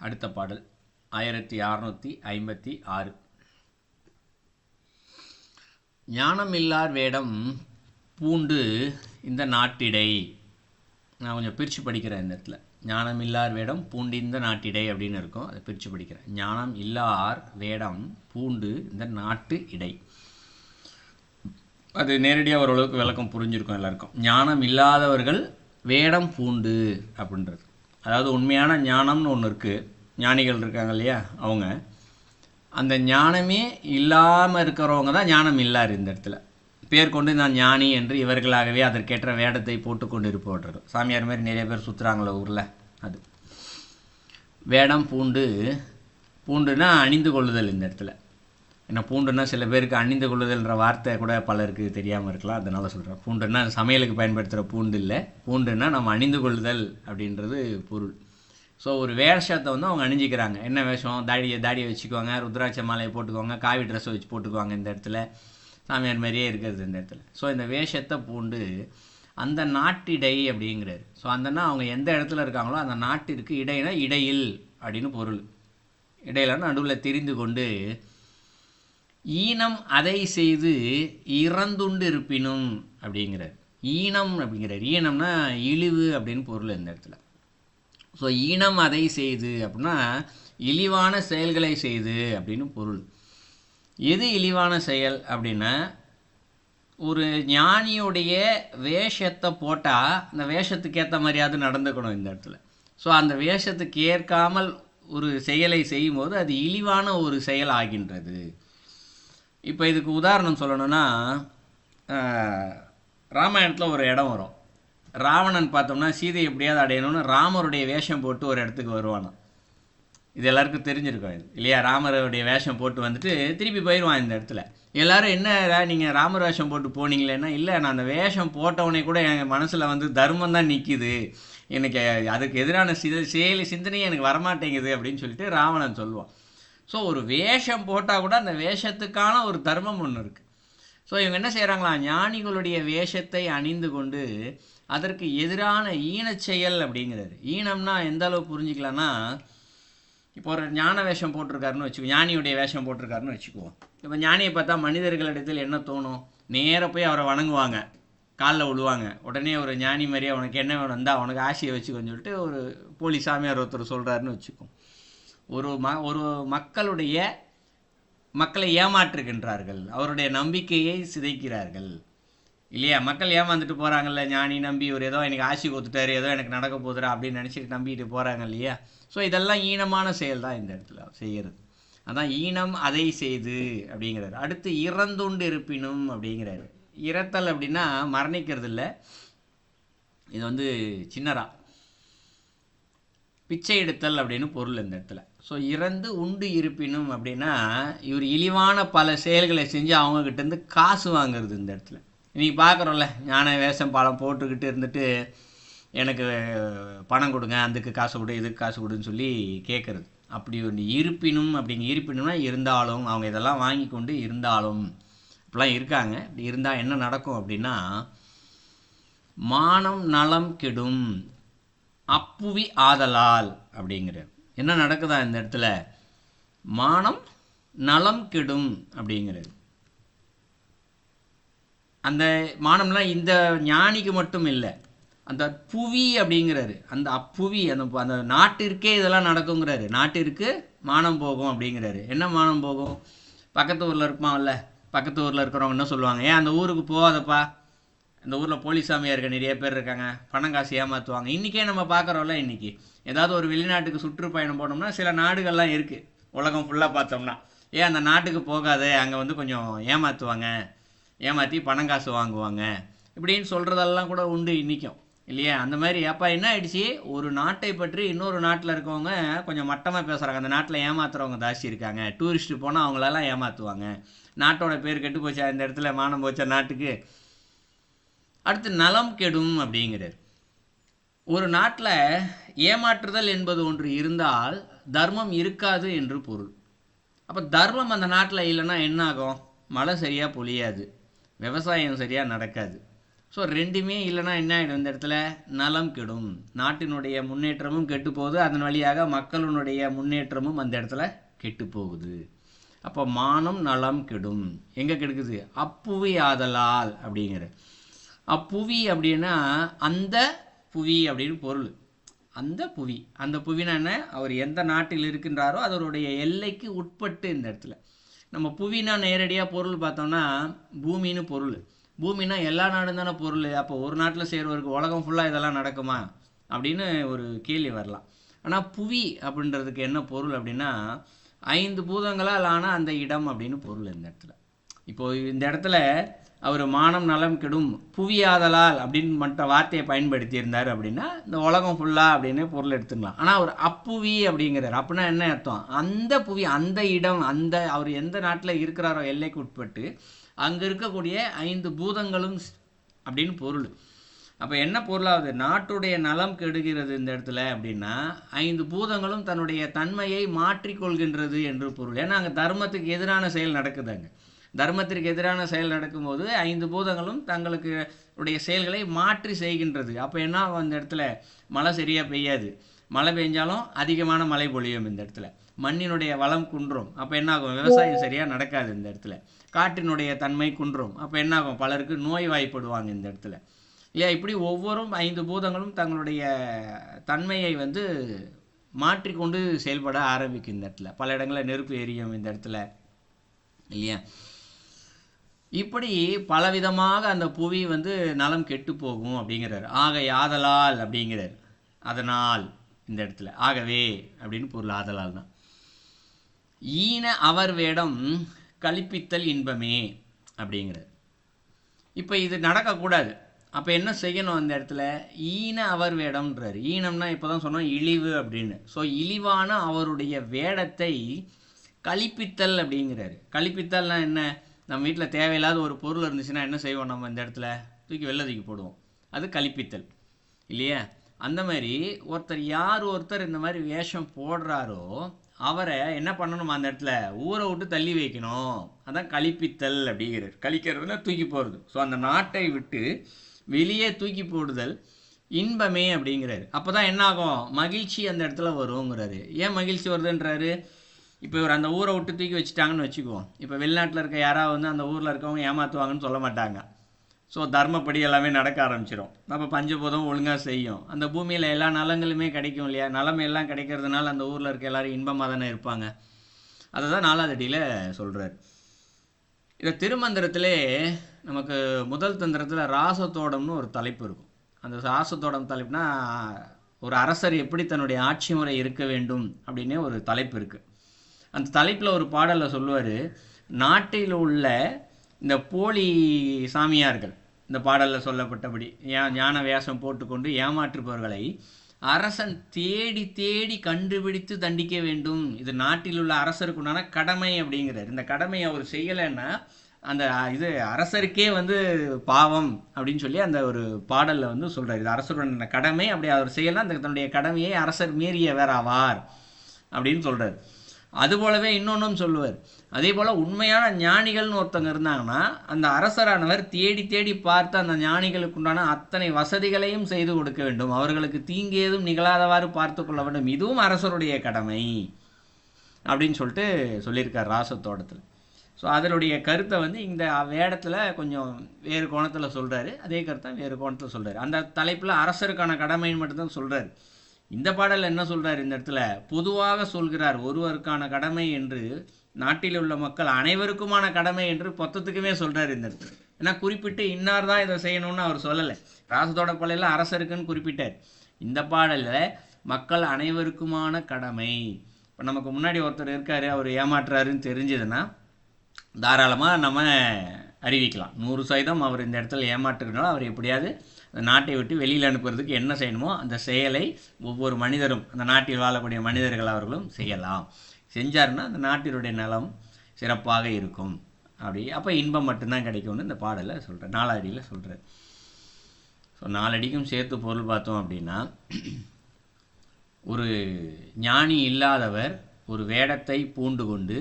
அடுத்த பாடல். ஆயிரத்தி அறநூற்றி ஐம்பத்தி ஆறு. ஞானமில்லார் வேடம் பூண்டு இந்த நாட்டிடை. நான் கொஞ்சம் பிரித்து படிக்கிறேன் இந்த இடத்துல. ஞானமில்லார் வேடம் பூண்டு இந்த நாட்டிடை அப்படின்னு இருக்கும். அதை பிரித்து படிக்கிறேன். ஞானம் இல்லார் வேடம் பூண்டு இந்த நாட்டு இடை. அது நேரடியாக ஓரளவுக்கு விளக்கம் புரிஞ்சிருக்கும் எல்லாருக்கும். ஞானம் இல்லாதவர்கள் வேடம் பூண்டு அப்படின்றது. அதாவது உண்மையான ஞானம்னு ஒன்று இருக்குது ஞானிகள் இருக்காங்க இல்லையா? அவங்க. அந்த ஞானமே இல்லாமல் இருக்கிறவங்க தான் ஞானம் இல்லார் இந்த இடத்துல. பேர் கொண்டு நான் ஞானி என்று இவர்களாகவே அதற்கேற்ற வேடத்தை போட்டுக்கொண்டு இருப்பவர்கள் சாமியார் மாதிரி நிறைய பேர் சுற்றுறாங்களே ஊரில். அது. வேடம் பூண்டு பூண்டுனா அணிந்து கொள்ளுதல் இந்த இடத்துல. ஏன்னா பூண்டுன்னா சில பேருக்கு அணிந்து கொள்ளுதல்ன்ற வார்த்தை கூட பலருக்கு தெரியாமல் இருக்கலாம். அதனால் சொல்கிறேன் பூண்டுன்னா சமையலுக்கு பயன்படுத்துகிற பூண்டு இல்லை. பூண்டுன்னா நம்ம அணிந்து கொள்ளுதல் அப்படின்றது பொருள். ஸோ ஒரு வேஷத்தை வந்து அவங்க அணிஞ்சிக்கிறாங்க. என்ன வேஷம்? தாடியை தாடியை வச்சுக்குவாங்க ருத்ராட்ச மாலையை போட்டுக்குவாங்க காவி ட்ரெஸ்ஸை வச்சு போட்டுக்குவாங்க இந்த இடத்துல. சாமியார் மாதிரியே இருக்கிறது இந்த இடத்துல. ஸோ இந்த வேஷத்தை பூண்டு அந்த நாட்டிடை அப்படிங்கிறாரு. ஸோ அந்தன்னா அவங்க எந்த இடத்துல இருக்காங்களோ அந்த நாட்டிற்கு இடையினா இடையில் அப்படின்னு பொருள். இடையிலன்னா நடுவில் தெரிந்து கொண்டு ஈனம் அதை செய்து இறந்துண்டு இருப்பினும் அப்படிங்கிறார். ஈனம் அப்படிங்கிறார். ஈனம்னா இழிவு அப்படின்னு பொருள் இந்த இடத்துல. ஸோ ஈனம் அதை செய்து அப்படின்னா இழிவான செயல்களை செய்து அப்படின்னு பொருள். எது இழிவான செயல் அப்படின்னா ஒரு ஞானியுடைய வேஷத்தை போட்டால் அந்த வேஷத்துக்கு ஏற்ற மாதிரியாவது நடந்துக்கணும் இந்த இடத்துல. ஸோ அந்த வேஷத்துக்கு ஏற்காமல் ஒரு செயலை செய்யும்போது அது இழிவான ஒரு செயல் ஆகின்றது. இப்போ இதுக்கு உதாரணம் சொல்லணும்னா ராமாயணத்தில் ஒரு இடம் வரும். ராவணன் பார்த்தோம்னா சீதை எப்படியாவது அடையணும்னு ராமருடைய வேஷம் போட்டு ஒரு இடத்துக்கு வருவானாம். இது எல்லாருக்கும் தெரிஞ்சிருக்கும் இது இல்லையா? ராமருடைய வேஷம் போட்டு வந்துட்டு திருப்பி போயிடுவான் இந்த இடத்துல. எல்லாரும் என்ன நீங்கள் ராமர் வேஷம் போட்டு போனீங்களேன்னா இல்லை நான் அந்த வேஷம் போட்டவனே கூட என் மனசில் வந்து தர்மம் தான் நிற்கிது எனக்கு அதுக்கு எதிரான சித செயலி சிந்தனையே எனக்கு வரமாட்டேங்குது அப்படின்னு சொல்லிட்டு ராவணன் சொல்லுவான். ஸோ ஒரு வேஷம் போட்டால் கூட அந்த வேஷத்துக்கான ஒரு தர்மம் ஒன்று இருக்குது ஸோ இவங்க என்ன செய்கிறாங்களா ஞானிகளுடைய வேஷத்தை அணிந்து கொண்டு அதற்கு எதிரான ஈனச் செயல் அப்படிங்கிறது ஈனம்னா எந்த அளவு புரிஞ்சிக்கலாம்னா இப்போ ஒரு ஞான வேஷம் போட்டிருக்காருன்னு வச்சுக்கோ ஞானியுடைய வேஷம் போட்டிருக்காருன்னு வச்சுக்குவோம். இப்போ ஞானியை பார்த்தா மனிதர்களிடத்தில் என்ன தோணும்? நேராக போய் அவரை வணங்குவாங்க. காலில் விழுவாங்க உடனே ஒரு ஞானி மாதிரியே உனக்கு என்ன வேணும்? இருந்தால் உனக்கு ஆசையை வச்சுக்கோன்னு சொல்லிட்டு ஒரு போலி சாமியார் ஒருத்தர் சொல்கிறாருன்னு வச்சுக்கோம் ஒரு ம ஒரு மக்களுடைய மக்களை ஏமாற்றுகின்றார்கள். அவருடைய நம்பிக்கையை சிதைக்கிறார்கள். இல்லையா? மக்கள் ஏமாந்துட்டு போகிறாங்கல்ல ஞானி நம்பி ஒரு ஏதோ எனக்கு ஆசி கொடுத்துட்டாரு ஏதோ எனக்கு நடக்க போகுதுரா அப்படின்னு நினச்சிட்டு நம்பிட்டு போகிறாங்க இல்லையா? ஸோ இதெல்லாம் ஈனமான செயல் தான் இந்த இடத்துல செய்கிறது. அதான் ஈனம் அதை செய்து அப்படிங்கிறாரு. அடுத்து இறந்துண்டு இருப்பினும் அப்படிங்கிறாரு. இறத்தல் அப்படின்னா மரணிக்கிறது இல்லை. இது வந்து சின்னரா பிச்சை எடுத்தல் அப்படின்னு பொருள் இந்த இடத்துல. ஸோ இறந்து உண்டு இருப்பினும் அப்படின்னா இவர் இழிவான பல செயல்களை செஞ்சு அவங்கக்கிட்டேருந்து காசு வாங்குறது இந்த இடத்துல. இன்றைக்கி பார்க்குறோம்ல ஞான வேஷம் பழம் போட்டுக்கிட்டு இருந்துட்டு எனக்கு பணம் கொடுங்க அதுக்கு காசு கொடு இதுக்கு காசு கொடுன்னு சொல்லி கேட்குறது. அப்படி ஒன்று இருப்பினும் அப்படிங்க இருப்பினும்னா இருந்தாலும் அவங்க இதெல்லாம் வாங்கி கொண்டு இருந்தாலும் இப்படிலாம் இருக்காங்க. இப்படி இருந்தால் என்ன நடக்கும் அப்படின்னா மானம் நலம் கெடும் அப்புவி ஆதலால் அப்படிங்கிறார். என்ன நடக்குதா இந்த இடத்துல? மானம் நலம் கெடும் அப்படிங்கிறது. அந்த மானம்லாம் இந்த ஞானிக்கு மட்டும் இல்லை அந்த புவி அப்படிங்கிறாரு. அந்த அப்புவி அந்த அந்த நாட்டிற்கே இதெல்லாம் நடக்குங்கிறாரு. நாட்டிற்கு மானம் போகும் அப்படிங்கிறாரு. என்ன மானம் போகும்? பக்கத்து ஊரில் இருப்பான்ல பக்கத்து ஊரில் இருக்கிறவங்க என்ன சொல்லுவாங்க? ஏன் அந்த ஊருக்கு போகாதப்பா? இந்த ஊரில் போலீஸ் சாமியாக இருக்க நிறைய பேர் இருக்காங்க. பணம் காசு ஏமாற்றுவாங்க இன்றைக்கே நம்ம பார்க்குறோம்ல இன்றைக்கி ஏதாவது ஒரு வெளிநாட்டுக்கு சுற்றுப்பயணம் போனோம்னா சில நாடுகள்லாம் இருக்குது உலகம் ஃபுல்லாக பார்த்தோம்னா. ஏன் அந்த நாட்டுக்கு போகாதே? அங்கே வந்து கொஞ்சம் ஏமாற்றுவாங்க ஏமாற்றி பணம் காசு வாங்குவாங்க. இப்படின்னு சொல்கிறதெல்லாம் கூட உண்டு இன்றைக்கும் இல்லையா? அந்த மாதிரி அப்போ என்ன ஆயிடுச்சு? ஒரு நாட்டை பற்றி இன்னொரு நாட்டில் இருக்கவங்க கொஞ்சம் மட்டமாக பேசுகிறாங்க அந்த நாட்டில் ஏமாத்துறவங்க ஜாஸ்தி இருக்காங்க. டூரிஸ்ட்டு போனால் அவங்களெல்லாம் ஏமாற்றுவாங்க நாட்டோட பேர் கெட்டு போச்சா? இந்த இடத்துல மானம் போச்சா நாட்டுக்கு? அடுத்து நலம் கெடும் அப்படிங்கிறார். ஒரு நாட்டில் ஏமாற்றுதல் என்பது ஒன்று இருந்தால் தர்மம் இருக்காது என்று பொருள். அப்போ தர்மம் அந்த நாட்டில் இல்லைன்னா என்ன ஆகும் மழை சரியாக பொழியாது. விவசாயம் சரியாக நடக்காது. ஸோ ரெண்டுமே இல்லைன்னா என்ன ஆகிடும் இந்த இடத்துல? நலம் கெடும். நாட்டினுடைய முன்னேற்றமும் கெட்டு போகுது. அதன் வழியாக மக்களினுடைய முன்னேற்றமும் அந்த இடத்துல கெட்டு போகுது. அப்போ மானம் நலம் கெடும். எங்கே கெடுக்குது? அப்புவி ஆதலால் அப்படிங்கிற அப்புவி அப்படின்னா அந்த புவி அப்படின்னு பொருள். அந்த புவி. அந்த புவினா என்ன? அவர் எந்த நாட்டில் இருக்கின்றாரோ அதனுடைய எல்லைக்கு உட்பட்டு இந்த இடத்துல. நம்ம புவினா நேரடியாக பொருள் பார்த்தோம்னா பூமின்னு பொருள். பூமினா எல்லா நாடும் தானே பொருள். அப்போ ஒரு நாட்டில் செய்கிறவருக்கு உலகம் ஃபுல்லாக இதெல்லாம் நடக்குமா? அப்படின்னு ஒரு கேள்வி வரலாம். ஆனால் புவி அப்படின்றதுக்கு என்ன பொருள் அப்படின்னா ஐந்து பூதங்களால் ஆன அந்த இடம் அப்படின்னு பொருள் இந்த இடத்துல. இப்போது இந்த இடத்துல அவர் மானம் நலம் கெடும் புவியாதலால் அப்படின்னு மற்ற வார்த்தையை பயன்படுத்தியிருந்தார் அப்படின்னா இந்த உலகம் ஃபுல்லாக அப்படின்னு பொருள் எடுத்துக்கலாம். ஆனால் அவர் அப்புவி அப்படிங்கிறார். அப்படின்னா என்ன அர்த்தம்? அந்த புவி அந்த இடம் அந்த அவர் எந்த நாட்டில் இருக்கிறாரோ எல்லைக்கு உட்பட்டு அங்கே இருக்கக்கூடிய ஐந்து பூதங்களும் அப்படின்னு பொருள். அப்போ என்ன பொருளாகுது நாட்டுடைய நலம் கெடுகிறது இந்த இடத்துல அப்படின்னா ஐந்து பூதங்களும் தன்னுடைய தன்மையை மாற்றிக்கொள்கின்றது என்று பொருள். ஏன்னா அங்கே தர்மத்துக்கு எதிரான செயல் நடக்குது அங்கே. தர்மத்திற்கு எதிரான செயல் நடக்கும்போது ஐந்து பூதங்களும் தங்களுக்கு உடைய செயல்களை மாற்றி செய்கின்றது. அப்போ என்ன ஆகும் இந்த இடத்துல? மழை சரியாக பெய்யாது. மழை பெஞ்சாலும் அதிகமான மழை பொழியும் இந்த இடத்துல. மண்ணினுடைய வளம் குன்றும். அப்போ என்ன ஆகும்? விவசாயம் சரியாக நடக்காது இந்த இடத்துல. காற்றினுடைய தன்மை குன்றும். அப்போ என்ன ஆகும்? பலருக்கு நோய் வாய்ப்படுவாங்க இந்த இடத்துல. இல்லையா? இப்படி ஒவ்வொரும் ஐந்து பூதங்களும் தங்களுடைய தன்மையை வந்து மாற்றிக்கொண்டு செயல்பட ஆரம்பிக்கும் இந்த இடத்துல. பல இடங்களில் நெருப்பு எரியும் இந்த இடத்துல. இல்லையா? இப்படி பலவிதமாக அந்த புவி வந்து நலம் கெட்டு போகும் அப்படிங்கிறார். ஆக யாதலால் அப்படிங்கிறார். அதனால் இந்த இடத்துல. ஆகவே அப்படின்னு பொருள் ஆதலால் தான். ஈன அவர் வேடம் கழிப்பித்தல் இன்பமே அப்படிங்கிறார். இப்போ இது நடக்கக்கூடாது. அப்போ என்ன செய்யணும் அந்த இடத்துல? ஈன அவர் வேடம்ன்றார். ஈனம்னா இப்போ தான் சொன்னோம் இழிவு அப்படின்னு. ஸோ இழிவான அவருடைய வேடத்தை கழிப்பித்தல் அப்படிங்கிறாரு. கழிப்பித்தல்னா என்ன? நம்ம வீட்டில் தேவையில்லாத ஒரு பொருள் இருந்துச்சுன்னா என்ன செய்வோம் நம்ம இந்த இடத்துல? தூக்கி வெளில தூக்கி போடுவோம். அது கழிப்பித்தல் இல்லையா? அந்த மாதிரி ஒருத்தர் யார் ஒருத்தர் இந்த மாதிரி வேஷம் போடுறாரோ அவரை என்ன பண்ணணும் அந்த இடத்துல? ஊரை விட்டு தள்ளி வைக்கணும். அதான் கழிப்பித்தல் அப்படிங்கிறார். கழிக்கிறதுனா தூக்கி போடுறது ஸோ அந்த நாட்டை விட்டு வெளியே தூக்கி போடுதல் இன்பமே அப்படிங்கிறாரு. அப்போ தான் என்ன ஆகும் மகிழ்ச்சி அந்த இடத்துல வருங்கிறாரு. ஏன் மகிழ்ச்சி வருதுன்றாரு? இப்போ இவர் அந்த ஊரை விட்டு தூக்கி வச்சுட்டாங்கன்னு வச்சுக்குவோம். இப்போ வெளிநாட்டில் இருக்க யாராவது வந்து அந்த ஊரில் இருக்கவங்க ஏமாற்றுவாங்கன்னு சொல்ல மாட்டாங்க. ஸோ தர்மப்படி எல்லாமே நடக்க ஆரம்பிச்சிடும் அப்போ பஞ்சபூதம் ஒழுங்காக செய்யும். அந்த பூமியில் எல்லா நலங்களுமே கிடைக்கும் இல்லையா? நலம் எல்லாம் கிடைக்கிறதுனால அந்த ஊரில் இருக்க எல்லாரும் இன்பமாக தானே இருப்பாங்க. அதை தான் நாலாவது அடியில் சொல்கிறார் இந்த திருமந்திரத்திலே நமக்கு முதல் தந்திரத்தில் ராசத்தோடம்னு ஒரு தலைப்பு இருக்கும். அந்த ராசத்தோடம் தலைப்புனா ஒரு அரசர் எப்படி தன்னுடைய ஆட்சி முறை இருக்க வேண்டும் அப்படின்னே ஒரு தலைப்பு இருக்குது அந்த தலைப்பில் ஒரு பாடலில் சொல்லுவார் நாட்டில் உள்ள இந்த போலி சாமியார்கள் இந்த பாடலில் சொல்லப்பட்டபடி ஞான வேஷம் போட்டுக்கொண்டு ஏமாற்றுபவர்களை அரசன் தேடி தேடி கண்டுபிடித்து தண்டிக்க வேண்டும். இது நாட்டில் உள்ள அரசருக்கு உண்டான கடமை அப்படிங்கிறார். இந்த கடமையை அவர் செய்யலைன்னா அந்த இது அரசருக்கே வந்து பாவம் அப்படின்னு சொல்லி அந்த ஒரு பாடலில் வந்து சொல்கிறார் இது அரசருடன் கடமை அப்படி அவர் செய்யலாம் அந்த தன்னுடைய கடமையை அரசர் மீறிய வேறாவார் அப்படின்னு சொல்கிறார் அது போலவே இன்னொன்றும் சொல்லுவார். அதே போல் உண்மையான ஞானிகள்னு ஒருத்தங்க இருந்தாங்கன்னா அந்த அரசரானவர் தேடி தேடி பார்த்து அந்த ஞானிகளுக்கு உண்டான அத்தனை வசதிகளையும் செய்து கொடுக்க வேண்டும். அவர்களுக்கு தீங்கேதும் நிகழாதவாறு பார்த்து கொள்ள வேண்டும். இதுவும் அரசருடைய கடமை. அப்படின்னு சொல்லிட்டு சொல்லியிருக்கார் ராசத்தோட்டத்தில் ஸோ அதனுடைய கருத்தை வந்து இந்த வேடத்தில் கொஞ்சம் வேறு கோணத்தில் சொல்கிறாரு அதே கருத்தை வேறு கோணத்தில் சொல்கிறாரு அந்த தலைப்பில் அரசருக்கான கடமைன்னு மட்டும்தான் சொல்கிறாரு இந்த பாடல் என்ன சொல்கிறார் இந்த இடத்துல பொதுவாக சொல்கிறார் ஒருவருக்கான கடமை என்று நாட்டில் உள்ள மக்கள் அனைவருக்குமான கடமை என்று மொத்தத்துக்குமே சொல்கிறார் இந்த இடத்துல. ஏன்னா குறிப்பிட்டு இன்னார் தான் இதை செய்யணும்னு அவர் சொல்லலை. ராசத்தோட கொலையில் அரசருக்குன்னு குறிப்பிட்டார். இந்த பாடலில் மக்கள் அனைவருக்குமான கடமை. இப்போ நமக்கு முன்னாடி ஒருத்தர் இருக்கார் அவர் ஏமாற்றுறாருன்னு தெரிஞ்சதுன்னா தாராளமாக நம்ம அறிவிக்கலாம். நூறு சதவீதம் அவர் இந்த இடத்துல ஏமாற்றுறதுனால அவர் எப்படியாவது நாட்டை விட்டு வெளியில் அனுப்புறதுக்கு என்ன செய்யணுமோ அந்த செயலை ஒவ்வொரு மனிதரும் அந்த நாட்டில் வாழக்கூடிய மனிதர்கள் அவர்களும் செய்யலாம். செஞ்சாருன்னா அந்த நாட்டினுடைய நலம் சிறப்பாக இருக்கும். அப்படி அப்போ இன்பம் மட்டும்தான் கிடைக்கும்னு இந்த பாடலில் சொல்கிறேன் நாலாடியில் சொல்கிறேன் ஸோ நாலடிக்கும் சேர்த்து பொருள் பார்த்தோம் அப்படின்னா ஒரு ஞானி இல்லாதவர் ஒரு வேடத்தை பூண்டு கொண்டு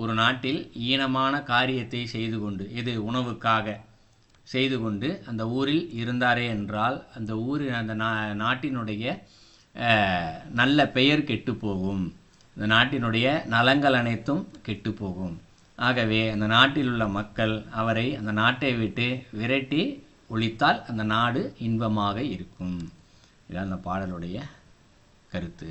ஒரு நாட்டில் ஈனமான காரியத்தை செய்து கொண்டு இது உணவுக்காக. செய்து கொண்டு அந்த ஊரில் இருந்தாரே என்றால் அந்த ஊரின் அந்த நா நாட்டினுடைய நல்ல பெயர் கெட்டு போகும். இந்த நாட்டினுடைய நலங்கள் அனைத்தும் கெட்டு போகும். ஆகவே அந்த நாட்டில் உள்ள மக்கள் அவரை அந்த நாட்டை விட்டு விரட்டி ஒழித்தால் அந்த நாடு இன்பமாக இருக்கும். இதான் அந்த பாடலுடைய கருத்து.